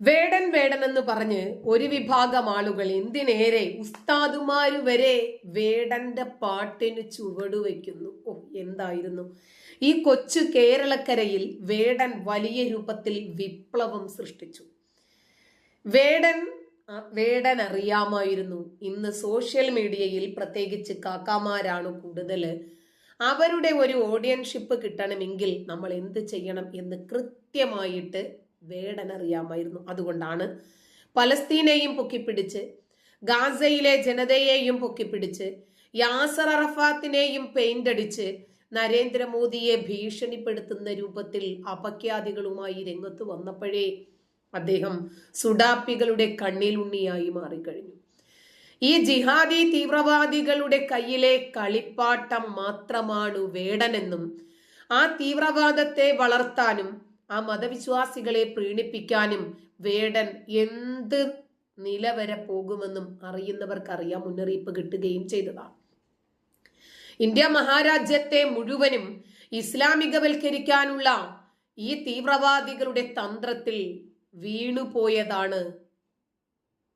വേടൻ വേടൻ എന്ന് പറഞ്ഞ് ഒരു വിഭാഗം ആളുകൾ എന്തിനേറെ ഉസ്താദുമാര് വരെ വേടന്റെ പാട്ടിന് ചുവട് വയ്ക്കുന്നു. ഓ എന്തായിരുന്നു? ഈ കൊച്ചു കേരളക്കരയിൽ വേടൻ വലിയ രൂപത്തിൽ വിപ്ലവം സൃഷ്ടിച്ചു. വേടൻ വേടൻ അറിയാമായിരുന്നു. ഇന്ന് സോഷ്യൽ മീഡിയയിൽ പ്രത്യേകിച്ച് കാക്കാമാരാണ് കൂടുതൽ അവരുടെ ഒരു ഓഡിയൻഷിപ്പ് കിട്ടണമെങ്കിൽ നമ്മൾ എന്ത് ചെയ്യണം എന്ന് കൃത്യമായിട്ട് വേടൻ അറിയാമായിരുന്നു അതുകൊണ്ടാണ് പലസ്തീനെയും പൊക്കിപ്പിടിച്ച് ഗാസയിലെ ജനതയെയും പൊക്കിപ്പിടിച്ച് യാസർ അറഫാത്തിനെയും പെയിന്റ് അടിച്ച് നരേന്ദ്രമോദിയെ ഭീഷണിപ്പെടുത്തുന്ന രൂപത്തിൽ അപഖ്യാതികളുമായി രംഗത്ത് വന്നപ്പോഴേ അദ്ദേഹം സുഡാപ്പികളുടെ കണ്ണിലുണ്ണിയായി മാറിക്കഴിഞ്ഞു. ഈ ജിഹാദി തീവ്രവാദികളുടെ കയ്യിലെ കളിപ്പാട്ടം മാത്രമാണ് വേടനെന്നും ആ തീവ്രവാദത്തെ വളർത്താനും ആ മതവിശ്വാസികളെ പ്രീണിപ്പിക്കാനും വേടൻ എന്ത് നില വരെ പോകുമെന്നും അറിയുന്നവർക്കറിയാം മുന്നറിയിപ്പ് കിട്ടുകയും ചെയ്തതാണ്. ഇന്ത്യ മഹാരാജ്യത്തെ മുഴുവനും ഇസ്ലാമികവൽക്കരിക്കാനുള്ള ഈ തീവ്രവാദികളുടെ തന്ത്രത്തിൽ വീണുപോയതാണ്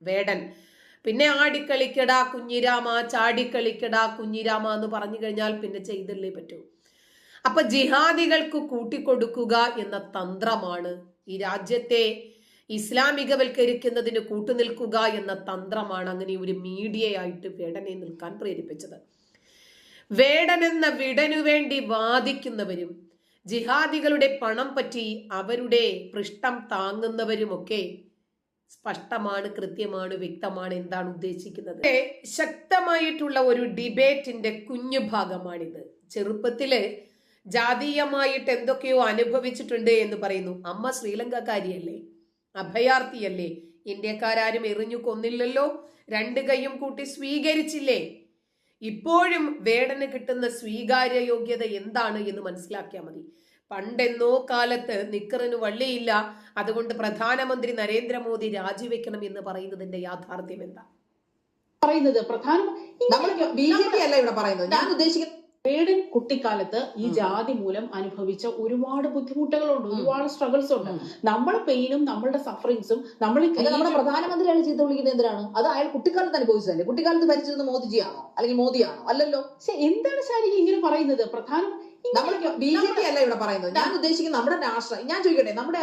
വേടൻ. പിന്നെ ആടിക്കളിക്കടാ കുഞ്ഞിരാമ ചാടിക്കളിക്കടാ കുഞ്ഞിരാമ എന്ന് പറഞ്ഞു കഴിഞ്ഞാൽ പിന്നെ ചെയ്തല്ലേ പറ്റൂ. അപ്പൊ ജിഹാദികൾക്ക് കൂട്ടിക്കൊടുക്കുക എന്ന തന്ത്രമാണ് ഈ രാജ്യത്തെ ഇസ്ലാമികവൽക്കരിക്കുന്നതിന് കൂട്ടുനിൽക്കുക എന്ന തന്ത്രമാണ് അങ്ങനെ ഒരു മീഡിയയായിട്ട് വേടനെ നിൽക്കാൻ പ്രേരിപ്പിച്ചത്. വേടൻ എന്ന വിടനു വേണ്ടി വാദിക്കുന്നവരും ജിഹാദികളുടെ പണം പറ്റി അവരുടെ പൃഷ്ഠം താങ്ങുന്നവരുമൊക്കെ സ്പഷ്ടമാണ് കൃത്യമാണ് വ്യക്തമാണ് എന്താണ് ഉദ്ദേശിക്കുന്നത്. ശക്തമായിട്ടുള്ള ഒരു ഡിബേറ്റിന്റെ കുഞ്ഞു ഭാഗമാണിത് ചെറുപ്പത്തിൽ ജാതീയമായിട്ട് എന്തൊക്കെയോ അനുഭവിച്ചിട്ടുണ്ട് എന്ന് പറയുന്നു. അമ്മ ശ്രീലങ്കക്കാരിയല്ലേ? അഭയാർത്ഥിയല്ലേ? ഇന്ത്യക്കാരും എറിഞ്ഞു കൊന്നില്ലല്ലോ. രണ്ട് കൈയും കൂട്ടി സ്വീകരിച്ചില്ലേ? ഇപ്പോഴും വേടന് കിട്ടുന്ന സ്വീകാര്യ യോഗ്യത എന്താണ് എന്ന് മനസ്സിലാക്കിയാൽ മതി. പണ്ടെന്നോ കാലത്ത് നിക്കറിന് വള്ളിയില്ല. അതുകൊണ്ട് പ്രധാനമന്ത്രി നരേന്ദ്രമോദി രാജിവെക്കണം എന്ന് പറയുന്നതിന്റെ യാഥാർത്ഥ്യം എന്താ പറയുന്നത് പ്രധാനമന്ത്രി നമ്മൾ ബി ജെ പി അല്ല ഇവിടെ പറയുന്നത്. ഞാൻ ഉദ്ദേശിക്കുന്നത് വേടൻ കുട്ടിക്കാലത്ത് ഈ ജാതി മൂലം അനുഭവിച്ച ഒരുപാട് ബുദ്ധിമുട്ടുകളുണ്ട് ഒരുപാട് സ്ട്രഗിൾസ് ഉണ്ട്. നമ്മളെ പെയിനും നമ്മളുടെ സഫറിങ്സും നമ്മൾ നമ്മുടെ പ്രധാനമന്ത്രി അയാൾ ചീത്ത വിളിക്കുന്നത് എന്തിനാണ്? അത് അയാൾ കുട്ടിക്കാലത്ത് അനുഭവിച്ചതല്ലേ? കുട്ടിക്കാലത്ത് ഭരിച്ചിരുന്ന മോദിജിയാണോ? അല്ലെങ്കിൽ മോദിയാണോ? അല്ലല്ലോ? എന്താണ് ശാരിക ഇങ്ങനെ പറയുന്നത്? പ്രധാനം നമ്മൾ ബി ജെ പി അല്ല ഇവിടെ പറയുന്നത്. ഞാൻ ഉദ്ദേശിക്കുന്ന നമ്മുടെ രാഷ്ട്ര ഞാൻ ചോദിക്കട്ടെ നമ്മുടെ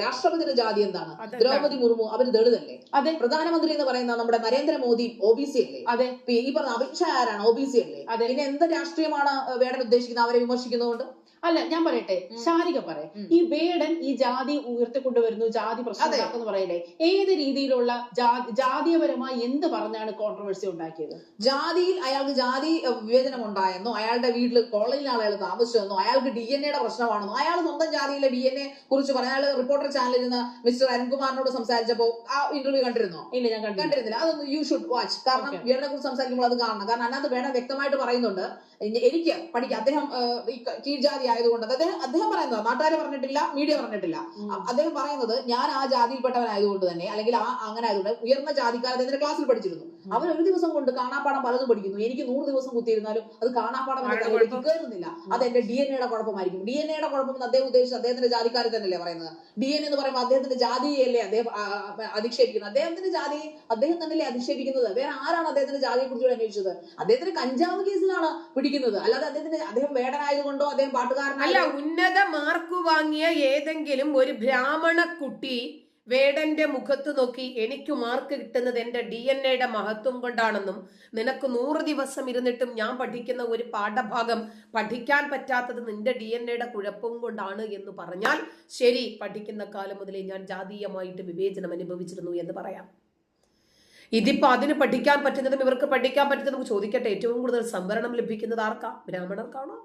രാഷ്ട്രപതിയുടെ ജാതി എന്താണ്? ദ്രൗപദി ദ്രൗപതി മുർമു അവർ ദളിതല്ലേ? അതെ. പ്രധാനമന്ത്രി എന്ന് പറയുന്ന നമ്മുടെ നരേന്ദ്രമോദി ഒ ബി സി അല്ലേ? അതെ. ഈ പറഞ്ഞ അമിത്ഷാ ആരാണ്? ഒ ബി സി അല്ലേ? അതെ. പിന്നെ എന്ത് രാഷ്ട്രീയമാണ് വേടൻ ഉദ്ദേശിക്കുന്നത്? അവരെ വിമർശിക്കുന്നതുകൊണ്ട്? അല്ല ഞാൻ പറയട്ടെ. ശാരിക പറ ഈ വേടൻ ഈ ജാതി ഉയർത്തിക്കൊണ്ടുവരുന്നു ജാതി പ്രശ്നം. ഉണ്ടാക്കുന്നു പറയല്ലേ. ഏത് രീതിയിലുള്ള ജാതീയപരമായി എന്ത് പറഞ്ഞാണ് കോൺട്രവേഴ്സി ഉണ്ടാക്കിയത്? ജാതിയിൽ അയാൾക്ക് ജാതി വിവേചനം ഉണ്ടായെന്നോ അയാളുടെ വീട്ടിൽ കോളനിയിലാണ് അയാൾ താമസിച്ചെന്നോ അയാൾക്ക് ഡി എൻ എയുടെ പ്രശ്നമാണെന്നോ അയാൾ സ്വന്തം ജാതിയിലെ ഡി എൻ എ കുറിച്ച് പറഞ്ഞ അയാൾ റിപ്പോർട്ടർ ചാനലിൽ നിന്ന് മിസ്റ്റർ അരുൺകുമാറിനോട് സംസാരിച്ചപ്പോ ആ ഇന്റർവ്യൂ കണ്ടിരുന്നോ? ഇല്ല ഞാൻ കണ്ടിട്ടില്ല കണ്ടിരുന്നില്ല. അതൊന്ന് യു ഷുഡ് വാച്ച് കാരണം വേടനെ കുറിച്ച് സംസാരിക്കുമ്പോൾ അത് കാണണം. കാരണം അതിനകത്ത് വേണം വ്യക്തമായിട്ട് പറയുന്നുണ്ട്. എനിക്ക് പഠിക്കാം. അദ്ദേഹം കീഴ്ജാതി ആയതുകൊണ്ട് അദ്ദേഹം അദ്ദേഹം പറയുന്നത്. നാട്ടുകാർ പറഞ്ഞിട്ടില്ല മീഡിയ പറഞ്ഞിട്ടില്ല. അദ്ദേഹം പറയുന്നത് ഞാൻ ആ ജാതിയിൽപ്പെട്ടവനായതുകൊണ്ട് തന്നെ അല്ലെങ്കിൽ ആ അങ്ങനെ ആയതുകൊണ്ട് ഉയർന്ന ജാതിക്കാരെ അദ്ദേഹത്തിന്റെ ക്ലാസ്സിൽ പഠിച്ചിരുന്നു. അവർ ഒരു ദിവസം കൊണ്ട് കാണാപ്പാടം പലതും പഠിക്കുന്നു. എനിക്ക് നൂറ് ദിവസം കുത്തിയിരുന്നാലും അത് കാണാപ്പാടം എന്റെ കയറുന്നില്ല അത് എന്റെ ഡി എൻ എയുടെ കുഴപ്പമായിരിക്കും. ഡി എൻ എയുടെ കുഴപ്പം എന്ന് അദ്ദേഹം ഉദ്ദേശിച്ചത് അദ്ദേഹത്തിന്റെ ജാതിക്കാരെ തന്നെയല്ലേ പറയുന്നത്. ഡി എൻ എന്ന് പറയുമ്പോൾ അദ്ദേഹത്തിന്റെ ജാതിയല്ലേ അദ്ദേഹം അധിക്ഷേപിക്കുന്നത്. അദ്ദേഹത്തിന്റെ ജാതി അദ്ദേഹം തന്നെയല്ലേ അധിക്ഷേപിക്കുന്നത്. വേറെ ആരാണ് അദ്ദേഹത്തിന്റെ ജാതിയെ കുറിച്ചുകൂടെ അന്വേഷിച്ചത്? അദ്ദേഹത്തിന് കഞ്ചാവ് കേസിലാണ് പിടിക്കുന്നത് അല്ലാതെ അദ്ദേഹത്തിന് അദ്ദേഹം വേടനായതുകൊണ്ടോ അദ്ദേഹം അല്ല ഉന്നത മാർക്ക് വാങ്ങിയ ഏതെങ്കിലും ഒരു ബ്രാഹ്മണ കുട്ടി വേടന്റെ മുഖത്ത് നോക്കി എനിക്ക് മാർക്ക് കിട്ടുന്നത് എന്റെ ഡി എൻ എയുടെ മഹത്വം കൊണ്ടാണെന്നും നിനക്ക് നൂറ് ദിവസം ഇരുന്നിട്ടും ഞാൻ പഠിക്കുന്ന ഒരു പാഠഭാഗം പഠിക്കാൻ പറ്റാത്തത് നിന്റെ ഡി എൻ എയുടെ കുഴപ്പം കൊണ്ടാണ് എന്ന് പറഞ്ഞാൽ ശരി പഠിക്കുന്ന കാലം മുതലേ ഞാൻ ജാതീയമായിട്ട് വിവേചനം അനുഭവിച്ചിരുന്നു എന്ന് പറയാം. ഇതിപ്പോ അതിന് പഠിക്കാൻ പറ്റുന്നതും ഇവർക്ക് പഠിക്കാൻ പറ്റുന്നതും ചോദിക്കട്ടെ. ഏറ്റവും കൂടുതൽ സംവരണം ലഭിക്കുന്നത് ആർക്കാ? ബ്രാഹ്മണർക്കാണോ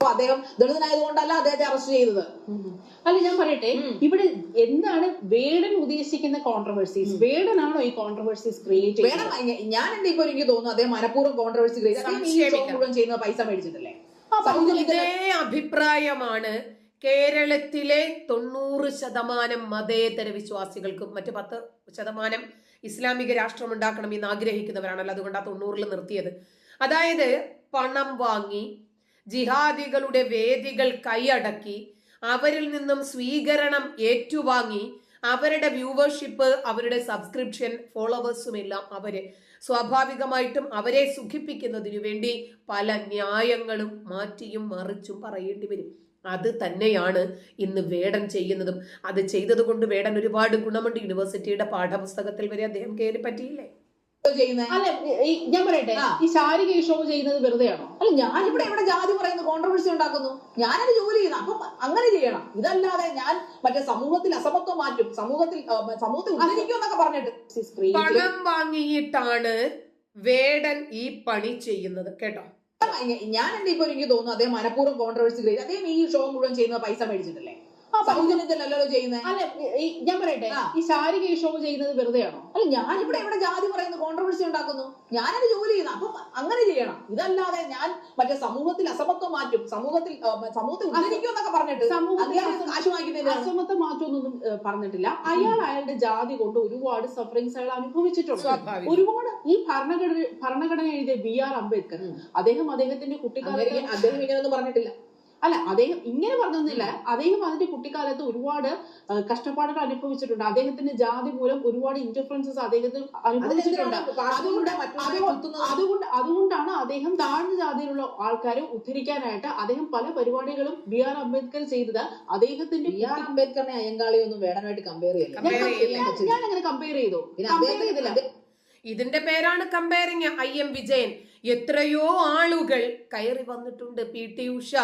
അദ്ദേഹം ദളിതനായതുകൊണ്ടല്ല അദ്ദേഹത്തെ അറസ്റ്റ് ചെയ്തത്. അല്ല ഞാൻ പറയട്ടെ. ഇവിടെ എന്താണ് വേടൻ ഉദ്ദേശിക്കുന്ന കോൺട്രവേഴ്സീസ് വേടനാണോ ഈ കോൺട്രവേഴ്സീസ് ക്രിയേറ്റ് വേണം ഞാൻ എന്റെ ഇപ്പൊ എനിക്ക് തോന്നുന്നു അദ്ദേഹം മനഃപൂർവം കോൺട്രവേഴ്സി ക്രിയേറ്റ് ചെയ്യുന്ന പൈസ മേടിച്ചിട്ടില്ലേ? അഭിപ്രായമാണ് കേരളത്തിലെ തൊണ്ണൂറ് ശതമാനം മതേതര വിശ്വാസികൾക്കും മറ്റു പത്ത് ശതമാനം ഇസ്ലാമിക രാഷ്ട്രം ഉണ്ടാക്കണം എന്ന് ആഗ്രഹിക്കുന്നവരാണല്ലോ. അതുകൊണ്ട് ആ തൊണ്ണൂറിൽ നിർത്തിയത്. അതായത് പണം വാങ്ങി ജിഹാദികളുടെ വേദികൾ കൈയടക്കി അവരിൽ നിന്നും സ്വീകരണം ഏറ്റുവാങ്ങി അവരുടെ വ്യൂവർഷിപ്പ് അവരുടെ സബ്സ്ക്രിപ്ഷൻ ഫോളോവേഴ്സും എല്ലാം അവർ സ്വാഭാവികമായിട്ടും അവരെ സുഖിപ്പിക്കുന്നതിനു വേണ്ടി പല ന്യായങ്ങളും മാറ്റിയും മറിച്ചും പറയേണ്ടി വരും. അത് തന്നെയാണ് ഇന്ന് വേടൻ ചെയ്യുന്നതും. അത് ചെയ്തതുകൊണ്ട് വേടൻ ഒരുപാട് ഗുണമുണ്ട്. യൂണിവേഴ്സിറ്റിയുടെ പാഠപുസ്തകത്തിൽ വരെ അദ്ദേഹം കയറി പറ്റിയില്ലേ? ചെയ്യുന്നത് അല്ല ഞാൻ പറയട്ടെ ഈ ശാരീരിക ഷോ ചെയ്യുന്നത് വെറുതെയാണോ? അല്ല ഞാൻ ഇവിടെ ഇവിടെ ജാതി പറയുന്നു കോൺട്രവേഴ്സി ഉണ്ടാക്കുന്നു? ഞാനത് ജോലി ചെയ്യുന്നു. അപ്പൊ അങ്ങനെ ചെയ്യണം. ഇതല്ലാതെ ഞാൻ മറ്റേ സമൂഹത്തിൽ അസമത്വം മാറ്റും. സമൂഹത്തിൽ സമൂഹത്തിൽ ഉദ്ധരിക്കും എന്നൊക്കെ പറഞ്ഞിട്ട്. പണം വാങ്ങിയിട്ടാണ് വേടൻ ഈ പണി ചെയ്യുന്നത്. കേട്ടോ? ഞാൻ എന്താ ഇപ്പൊ എനിക്ക് തോന്നുന്നു അദ്ദേഹം മനഃപൂർവം കോൺട്രവേഴ്സി അദ്ദേഹം ഈ ഷോ മുഴുവൻ ചെയ്യുന്നത് പൈസ മേടിച്ചിട്ടല്ലേ? സൗജന്യത്തിലല്ലോ ചെയ്യുന്നത് അല്ല ഈ- ഞാൻ പറയട്ടെ ഈ ശാരിക ഈ ചെയ്യുന്നത് വെറുതെയാണോ? അല്ല ഞാൻ ഇവിടെ എവിടെ ജാതി പറയുന്നു കോൺട്രവേഴ്സി ഉണ്ടാക്കുന്നു? ഞാനത് ജോലി ചെയ്യുന്ന. അപ്പൊ അങ്ങനെ ചെയ്യണം. ഇതല്ലാതെ ഞാൻ മറ്റേ സമൂഹത്തിൽ അസമത്വം മാറ്റും. സമൂഹത്തിൽ സമൂഹത്തിൽ ഉദ്ധരിക്കും പറഞ്ഞിട്ട് കാശ് വാങ്ങിക്കുന്നതിന് അസമത്വ മാറ്റമൊന്നും പറഞ്ഞിട്ടില്ല. അയാൾ അയാളുടെ ജാതി കൊണ്ട് ഒരുപാട് സഫറിങ്സ് അയാൾ അനുഭവിച്ചിട്ടുണ്ട്. ഒരുപാട് ഈ ഭരണഘടന ഭരണഘടന എഴുതിയ ബി ആർ അംബേദ്കർ അദ്ദേഹം അദ്ദേഹത്തിന്റെ കുട്ടിക്കാലം അദ്ദേഹം ഇങ്ങനെയൊന്നും പറഞ്ഞിട്ടില്ല. അല്ല അദ്ദേഹം ഇങ്ങനെ പറഞ്ഞൊന്നുമില്ല. അദ്ദേഹം അതിന്റെ കുട്ടിക്കാലത്ത് ഒരുപാട് കഷ്ടപ്പാടുകൾ അനുഭവിച്ചിട്ടുണ്ട്. അദ്ദേഹത്തിന്റെ ജാതി മൂലം ഒരുപാട് ഇന്റർഫറൻസസ് അദ്ദേഹത്തിന് അനുഭവിച്ചിട്ടുണ്ട്. അതുകൊണ്ട് അതുകൊണ്ടാണ് അദ്ദേഹം താഴ്ന്ന ജാതിയിലുള്ള ആൾക്കാരെ ഉദ്ധരിക്കാനായിട്ട് അദ്ദേഹം പല പരിപാടികളും ബി ആർ അംബേദ്കർ ചെയ്തത്. അദ്ദേഹത്തിന്റെ ബി ആർ അംബേദ്കറിനെ അയ്യങ്കാളിയൊന്നും വേടനായിട്ട് കമ്പയർ ചെയ്യില്ല. ഞാൻ- അങ്ങനെ കമ്പയർ ചെയ്തു. ഇതിന്റെ പേരാണ് കമ്പയറിങ് ഐ എം വിജയൻ. എത്രയോ ആളുകൾ കയറി വന്നിട്ടുണ്ട് പി ടി ഉഷ.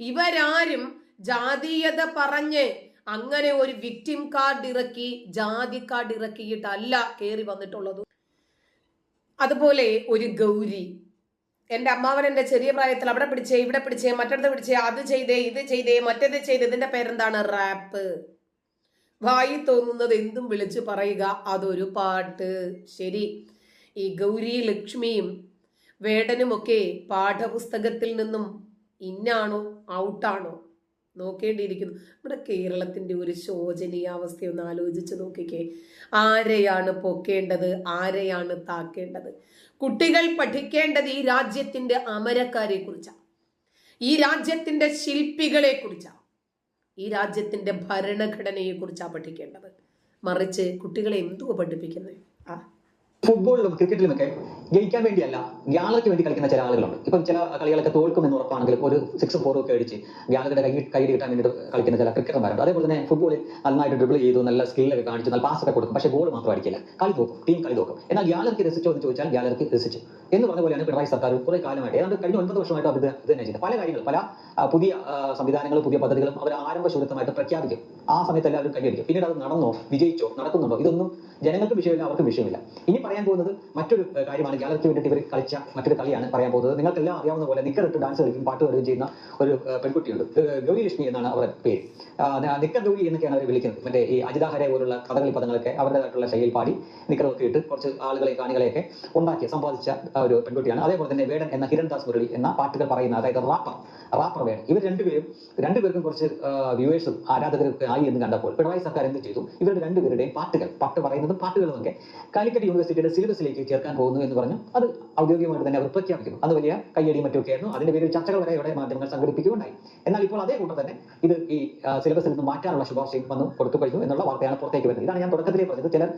ഇവരാരും ജാതീയത പറഞ്ഞ് അങ്ങനെ ഒരു വിക്ടിം കാർഡ് ഇറക്കി ജാതി കാർഡ് ഇറക്കിയിട്ടല്ല കയറി വന്നിട്ടുള്ളത്. അതുപോലെ ഒരു ഗൗരി. എന്റെ അമ്മാവൻ എന്റെ ചെറിയ പ്രായത്തിൽ അവിടെ പിടിച്ചേ ഇവിടെ പിടിച്ചേ മറ്റടുത്ത് പിടിച്ചേ അത് ചെയ്തേ ഇത് ചെയ്തേ മറ്റേത് ചെയ്തേ ഇതിന്റെ പേരെന്താണ്? റാപ്പ് വായി തോന്നുന്നത് എന്തും വിളിച്ചു പറയുക അതൊരു പാട്ട്. ശരി. ഈ ഗൗരി ലക്ഷ്മിയും വേടനുമൊക്കെ പാഠപുസ്തകത്തിൽ നിന്നും ഇന്നാണോ? ഔട്ടാണോ? നോക്കേണ്ടിയിരിക്കുന്നു. നമ്മുടെ കേരളത്തിന്റെ ഒരു ശോചനീയാവസ്ഥ ഒന്ന് ആലോചിച്ച് നോക്കിക്കേ. ആരെയാണ് പൊക്കേണ്ടത്? ആരെയാണ് താക്കേണ്ടത്? കുട്ടികൾ പഠിക്കേണ്ടത് ഈ രാജ്യത്തിന്റെ അമരക്കാരെ ഈ രാജ്യത്തിന്റെ ശില്പികളെ ഈ രാജ്യത്തിന്റെ ഭരണഘടനയെ കുറിച്ചാണ് പഠിക്കേണ്ടത്. മറിച്ച് കുട്ടികളെ എന്തുവാ പഠിപ്പിക്കുന്നത് ആ ഫുട്ബോളിലും ക്രിക്കറ്റിലുമൊക്കെ ജയിക്കാൻ വേണ്ടിയല്ല ഗ്യാലറിക്ക് വേണ്ടി കളിക്കുന്ന ചില ആളുകളുണ്ട്. ഇപ്പം ചില കളികളൊക്കെ തോൽക്കും എന്ന് ഉറപ്പാണെങ്കിൽ ഒരു സിക്സ് ഫോറും ഒക്കെ അടിച്ച് ഗ്യാലറിയുടെ കൈ കൈ കിട്ടാൻ വേണ്ടി കളിക്കുന്ന ചില ക്രിക്കറ്റർമാരുണ്ട് അതേപോലെ തന്നെ ഫുട്ബോളിൽ നന്നായിട്ട് ഡ്രിബിൾ ചെയ്തു നല്ല സ്കില്ലൊക്കെ കാണിച്ചു നല്ല പാസ് ഒക്കെ കൊടുക്കും. പക്ഷേ ഗോൾ മാത്രം അടിക്കില്ല. കളി തോക്കും. ടീം കളി തോക്കും. എന്നാൽ ഗ്യാലറിക്ക് രസിച്ചോ എന്ന് ചോദിച്ചാൽ ഗ്യാലറിക്ക് രസിച്ചു എന്ന് പറഞ്ഞ പോലെയാണ് പിണറായി സർക്കാർ കുറെ കാലമായിട്ട് ഏതാണ്ട് കഴിഞ്ഞ ഒൻപത് വർഷമായിട്ട് അവർ ഇത് തന്നെ ചെയ്യുന്നത് പല കാര്യങ്ങൾ പല പുതിയ സംവിധാനങ്ങളും പുതിയ പദ്ധതികളും അവർ ആരംഭ ആരംഭശൂരത്വമായിട്ട് പ്രഖ്യാപിക്കും. ആ സമയത്ത് എല്ലാവരും കൈയടിക്കും. പിന്നീട് അത് നടന്നോ വിജയിച്ചോ നടക്കുന്നുണ്ടോ? ഇതൊന്നും ജനങ്ങൾക്ക് വിഷയമില്ല അവർക്ക് വിഷയമില്ല. ഇനി പറയാൻ പോകുന്നത് മറ്റൊരു കാര്യമാണ്. ഗ്യാലറിക്ക് വേണ്ടിയിട്ട് ഇവർ കളിച്ച മറ്റൊരു കളിയാണ് പറയാൻ പോകുന്നത്. നിങ്ങൾക്കെല്ലാം അറിയാവുന്ന പോലെ നിക്കറിട്ട് ഡാൻസ് കളിക്കും പാട്ട് കളിക്കും ചെയ്യുന്ന ഒരു പെൺകുട്ടിയുണ്ട്. ഗൗരി ലക്ഷ്മി എന്നാണ് അവരുടെ പേര്. നിക്കർ ഗൗരി എന്നൊക്കെയാണ് അവർ വിളിക്കുന്നത്. മറ്റേ ഈ അജിതാഹരെ പോലുള്ള കഥകളി പദങ്ങളൊക്കെ അവരുടേതായിട്ടുള്ള ശൈലിയിൽ പാടി നിക്കറൊക്കെ ഇട്ട് കുറച്ച് ആളുകളെ കാണികളെയൊക്കെ ഉണ്ടാക്കി സമ്പാദിച്ച ഒരു പെൺകുട്ടിയാണ്. അതേപോലെ തന്നെ വേടൻ എന്ന ഹിരൺദാസ് മുരളി എന്ന പാട്ടുകൾ പറയുന്ന അതായത് റാപ്പർ റാപ്പർ വേടൻ. ഇവർ രണ്ടുപേരും രണ്ടുപേർക്കും കുറച്ച് വ്യൂവേഴ്സും ആരാധകരും ആയി എന്ന് കണ്ടപ്പോൾ പിണറായി സർക്കാർ എന്ത് ചെയ്തു? ഇവരുടെ രണ്ടുപേരുടെയും പാട്ടുകൾ പാട്ട് പറയുന്നതും പാട്ടുകളും ഒക്കെ കാലിക്കറ്റ് യൂണിവേഴ്സിറ്റിയുടെ സിലബസിലേക്ക് ചേർക്കാൻ പോകുന്നു എന്ന് പറഞ്ഞു. അത് ഔദ്യോഗികമായിട്ട് തന്നെ അവർ പ്രഖ്യാപിക്കുന്നു. അത് വലിയ കയ്യടിയും മറ്റൊക്കെ ആയിരുന്നു. അതിന്റെ പേരിൽ ചർച്ചകൾ വരെ ഇവിടെ മാധ്യമങ്ങൾ സംഘടിപ്പിക്കുകയുണ്ടായി. എന്നാൽ ഇപ്പോൾ അതേ കൂട്ടം തന്നെ ഇത് ഈ സിലബസിൽ നിന്ന് മാറ്റാനുള്ള ശുപാർശയും വന്ന് കൊടുത്തു കഴിഞ്ഞു എന്നുള്ള വാർത്തയാണ് പുറത്തേക്ക് വരുന്നത്. ഇതാണ് ഞാൻ തുടക്കത്തിലേ പറഞ്ഞത്. ചിലർ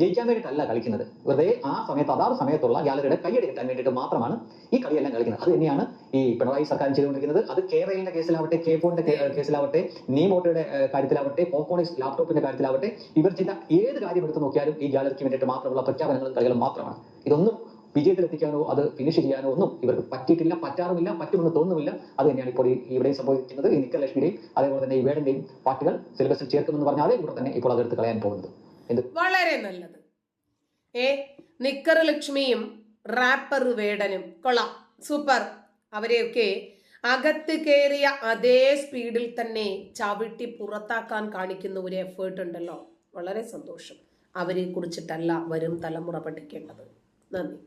ജയിക്കാൻ വേണ്ടിയിട്ടല്ല കളിക്കുന്നത്. വെറുതെ ആ സമയത്ത് അതാത് സമയത്തുള്ള ഗ്യാലറിയുടെ കയ്യടി കിട്ടാൻ വേണ്ടിയിട്ട് മാത്രമാണ് ഈ കളിയെല്ലാം കളിക്കുന്നത്. അത് തന്നെയാണ് ഈ പിണറായി സർക്കാർ ചെയ്തുകൊണ്ടിരിക്കുന്നത്. അത് കേരളിന്റെ കേസിലാവട്ടെ കെ ഫോണിന്റെ കേസിലാവട്ടെ നീമോട്ടയുടെ കാര്യത്തിലാവട്ടെ പോക്കോണിക്സ് ലാപ്ടോപ്പിന്റെ കാര്യത്തിലാവട്ടെ ഇവർ ചെയ്ത ഏത് കാര്യം എടുത്ത് നോക്കിയാലും ഈ ഗാലറിക്ക് വേണ്ടിയിട്ട് മാത്രമുള്ള പ്രഖ്യാപനങ്ങളും കളികളും മാത്രമാണ്. ഇതൊന്നും വിജയത്തിലെത്തിക്കാനോ അത് ഫിനിഷ് ചെയ്യാനോ ഒന്നും ഇവർക്ക് പറ്റിയിട്ടില്ല പറ്റാറുമില്ല പറ്റുമെന്ന് തോന്നുന്നില്ല. അത് തന്നെയാണ് ഇപ്പോൾ ഇവിടെ സംഭവിക്കുന്നത്. ഈ നിക്കൽ ലക്ഷ്മിയുടെയും അതേപോലെ തന്നെ വേടന്റെയും പാട്ടുകൾ സിലബസിൽ ചേർക്കുമെന്ന് അതേ കൂടെ തന്നെ ഇപ്പോൾ അതെടുത്ത് കളയാൻ പോകുന്നത്. വളരെ നല്ലത്. ഏ നിക്കർ ലക്ഷ്മിയും റാപ്പർ വേടനും കൊള്ളാം. സൂപ്പർ. അവരെയൊക്കെ അകത്ത് കയറിയ അതേ സ്പീഡിൽ തന്നെ ചവിട്ടി പുറത്താക്കാൻ കാണിക്കുന്ന ഒരു എഫേർട്ട് ഉണ്ടല്ലോ. വളരെ സന്തോഷം. അവരെ കുറിച്ചിട്ടല്ല വരും തലമുറ പഠിക്കേണ്ടത്. നന്ദി.